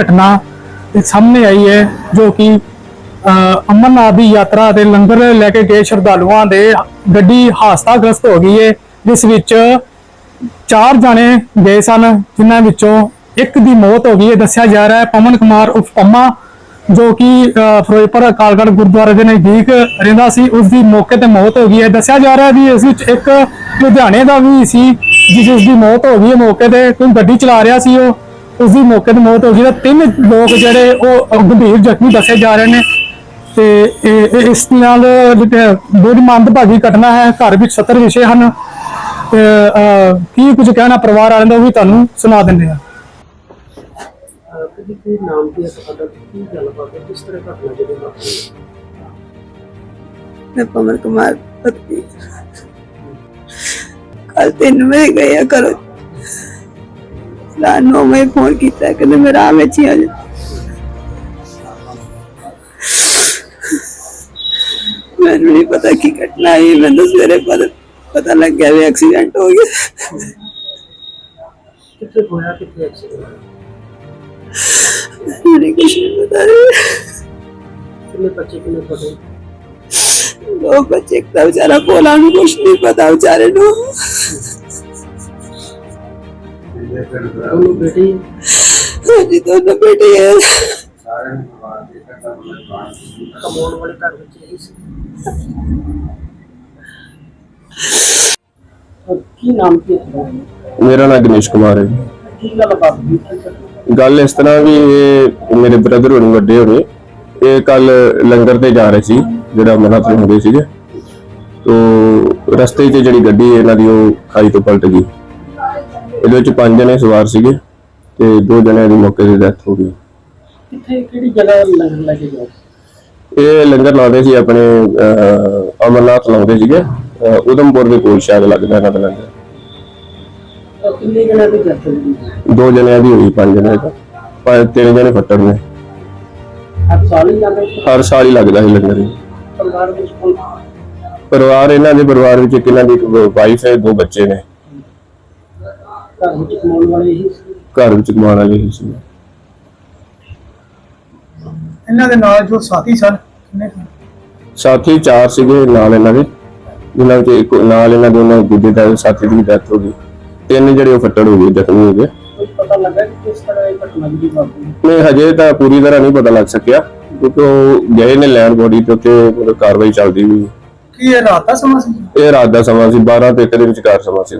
ਘਟਨਾ ਸਾਹਮਣੇ ਆਈ ਹੈ, ਜੋ ਕਿ ਅਮਰਨਾਥ ਦੀ ਯਾਤਰਾ ਤੇ ਲੰਗਰ ਲੈ ਕੇ ਗਏ ਸ਼ਰਧਾਲੂਆਂ ਦੇ ਗੱਡੀ ਹਾਦਸਾਗ੍ਰਸਤ ਹੋ ਗਈ ਹੈ, ਜਿਸ ਵਿੱਚ ਚਾਰ ਜਾਣੇ ਗਏ ਸਨ, ਜਿਨ੍ਹਾਂ ਵਿੱਚੋਂ ਇੱਕ ਦੀ ਮੌਤ ਹੋ ਗਈ ਹੈ। ਦੱਸਿਆ ਜਾ ਰਿਹਾ ਹੈ, ਪਵਨ ਕੁਮਾਰ ਉਰਫ ਪੰਮਾ, ਜੋ ਕਿ ਫਿਰੋਜ਼ਪੁਰ ਅਕਾਲਗੜ੍ਹ ਗੁਰਦੁਆਰੇ ਦੇ ਨਜ਼ਦੀਕ ਰਹਿੰਦਾ ਸੀ, ਉਸ ਦੀ ਮੌਕੇ ਤੇ ਮੌਤ ਹੋ ਗਈ ਹੈ। ਦੱਸਿਆ ਜਾ ਰਿਹਾ ਵੀ ਇਸ ਵਿੱਚ ਇੱਕ ਲੁਧਿਆਣੇ ਦਾ ਵੀ ਸੀ, ਜਿਸ ਦੀ ਮੌਤ ਹੋ ਗਈ ਹੈ। ਮੌਕੇ ਤੇ ਕੋਈ ਗੱਡੀ ਚਲਾ ਰਿਹਾ ਸੀ ਉਹ। ਉਸ ਦੀ ਮੌਕੇ ਤੇ ਮੌਤ ਹੋ ਗਈ ਤੇ ਤਿੰਨ ਲੋਕ ਜਿਹੜੇ ਉਹ ਗੰਭੀਰ ਜ਼ਖਮੀ ਦੱਸੇ ਜਾ ਰਹੇ ਨੇ ਤੇ ਇਸ ਨਾਲ ਬਹੁਤ ਮੰਦਭਾਗੀ ਘਟਨਾ ਹੈ ਘਰ ਵਿੱਚ 70 ਵਿਸ਼ੇ ਹਨ। ਕੀ ਕੁਝ ਕਹਿਣਾ ਪਰਿਵਾਰ ਵਾਲਿਆਂ ਦਾ ਉਹ ਵੀ ਤੁਹਾਨੂੰ ਸੁਣਾ ਦਿੰਦੇ ਆ। ਕਦੀ ਕੀ ਨਾਮ ਕੀ ਹੈ ਤੁਹਾਡਾ ਕੀ ਗੱਲਬਾਤ ਹੈ ਕਿਸ ਤਰ੍ਹਾਂ ਘਟਨਾ ਜਿਹੜੀ ਵਾਪਰੀ ਮੈਂ ਪਵਨ ਕੁਮਾਰ ਪਤਨੀ ਕੱਲ ਤਿੰਨ ਵਜੇ ਗਏ ਆ ਕਰੋ ਰਾਤ ਨੂੰ ਮੈਂ ਫੋਨ ਕੀਤਾ ਕਿ ਮੈਂ ਰਾਹ ਵਿੱਚ ਹੀ ਆ ਜਾ। ਮੈਨੂੰ ਨਹੀਂ ਪਤਾ ਕੀ ਘਟਨਾ ਹੋਈ ਮੈਨੂੰ ਸਵੇਰੇ ਪਤਾ ਪਤਾ ਲੱਗ ਗਿਆ ਵੀ ਐਕਸੀਡੈਂਟ ਹੋ ਗਿਆ। ਕਿੱਥੇ ਹੋਇਆ ਕਿੱਥੇ ਐਕਸੀਡੈਂਟ ਮੈਨੂੰ ਕੁਝ ਨਹੀਂ ਪਤਾ ਕਿੰਨੇ ਬੱਚੇ ਕਿੰਨੇ ਤੁਹਾਡੇ ਉਹ ਬੱਚੇ ਦਾ ਵਿਚਾਰਾ ਭੋਲਾ ਨੂੰ ਕੁਝ ਨਹੀਂ ਪਤਾ ਵਿਚਾਰੇ ਨੂੰ। ਉਹਨੂੰ ਬੇਟੀ ਹਾਂਜੀ ਦੋਨੋਂ ਬੇਟੇ ਹੈ ਕਮਾਉਣ ਵਾਲੇ ਘਰ ਵਿੱਚ ਇਹੀ ਸੀ ਔਰ ਕੀ ਨਾਮ ਕੀ ਹੈ ਤੁਹਾਡਾ? ਮੇਰਾ ਨਾਮ ਗਣੇਸ਼ ਕੁਮਾਰ ਹੈ। ਕੀ? ਗੱਲ ਇਸ ਤਰ੍ਹਾਂ ਵੀ ਇਹ ਮੇਰੇ ਬ੍ਰਦਰ ਹੋਣੀ ਵੱਡੇ ਹੋਣੇ ਇਹ ਕੱਲ ਲੰਗਰ ਤੇ ਜਾ ਰਹੇ ਸੀ ਜਿਹੜਾ ਮਨਾਤ ਹੁੰਦੇ ਸੀਗੇ ਤੋ ਰਸਤੇ 'ਚ ਜਿਹੜੀ ਗੱਡੀ ਇਹਨਾਂ ਦੀ ਉਹ ਖਾਈ ਤੋਂ ਪਲਟ ਗਈ ਇਹਦੇ ਵਿੱਚ ਪੰਜ ਜਣੇ ਸਵਾਰ ਸੀਗੇ ਤੇ ਦੋ ਜਣਿਆਂ ਦੀ ਮੌਕੇ ਤੇ ਡੈਥ ਹੋ ਗਈ। ਕਿੱਥੇ ਕਿਹੜੀ ਜਗ੍ਹਾ ਲੰਗਰ ਲੈ ਕੇ ਗਏ? ਇਹ ਲੰਗਰ ਲਾਉਂਦੇ ਸੀ ਆਪਣੇ ਅਹ, ਅਮਰਨਾਥ ਲਾਉਂਦੇ ਸੀਗੇ। ਅਹ, ਉਧਮਪੁਰ ਦੇ ਕੋਲ ਸ਼ਾਇਦ ਲੱਗਦਾ ਇਹਨਾਂ ਦਾ ਲੰਗਰ। ਕਿੰਨੇ ਜਣਿਆਂ ਦੀ ਡੈਥ ਹੋਈ ਦੋ ਜਣਿਆਂ ਦੀ ਹੋਈ ਪੰਜ ਜਣੇ ਦਾ। ਪੰਜ ਤਿੰਨ ਜਣੇ ਫੱਟੜ ਨੇ ਹਰ ਸਾਲ ਹੀ ਜਾਂਦੇ ਸੀ। ਹਰ ਸਾਲ ਹੀ ਲੱਗਦਾ ਸੀ ਲੰਗਰ। ਇਹ। ਪਰਿਵਾਰ ਵਿੱਚ ਕੋਈ ਪਰਿਵਾਰ ਇਹਨਾਂ ਦੇ ਪਰਿਵਾਰ ਵਿੱਚ ਇੱਕ ਇਹਨਾਂ ਦੀ ਵਾਈਫ ਹੈ ਦੋ ਬੱਚੇ ਨੇ। ਘਰ ਵਿੱਚ ਕਮਾਉਣ ਵਾਲੇ ਇਹੀ ਸੀ? ਘਰ ਵਿੱਚ ਕਮਾਉਣ ਵਾਲੇ ਹੀ ਸੀ। ਇਹਨਾਂ ਦੇ ਨਾਲ ਜੋ ਸਾਥੀ ਸਨ ਕਿੰਨੇ? ਸਾਥੀ ਚਾਰ ਸੀਗੇ ਨਾਲ ਇਹਨਾਂ ਦੇ। ਜਿਨ੍ਹਾਂ ਵਿੱਚ ਇੱਕ ਨਾਲ ਇਹਨਾਂ ਦੇ ਉਹਨਾਂ ਦੂਜੇ ਦਾ ਸਾਥੀ ਦੀ ਡੈਥ ਹੋ ਗਈ। ਤਿੰਨ ਜਿਹੜੇ ਉਹ ਫੱਟੜ ਹੋ ਗਏ ਜ਼ਖਮੀ ਹੋ ਗਏ। ਕੁਝ ਪਤਾ ਲੱਗਾ ਕਿ ਕਿਸ ਤਰ੍ਹਾਂ ਇਹ ਘਟਨਾ ਜਿਹੜੀ ਵਾਪਰੀ? ਨਹੀਂ ਹਜੇ ਤਾਂ ਪੂਰੀ ਤਰ੍ਹਾਂ ਨਹੀਂ ਪਤਾ ਲੱਗ ਸਕਿਆ ਕਿਉਂਕਿ ਉਹ ਗਏ ਨੇ ਲੈਂਡ ਬੋਡੀ ਤੇ ਉੱਥੇ ਮਤਲਬ ਕਾਰਵਾਈ ਚੱਲਦੀ ਵੀ। ਕੀ ਇਹ ਰਾਤ ਦਾ ਸਮਾਂ ਸੀ? ਇਹ ਰਾਤ ਦਾ ਸਮਾਂ ਸੀ 12 ਤੇ 1 ਦੇ ਵਿਚਕਾਰ ਸਮਾਂ ਸੀ।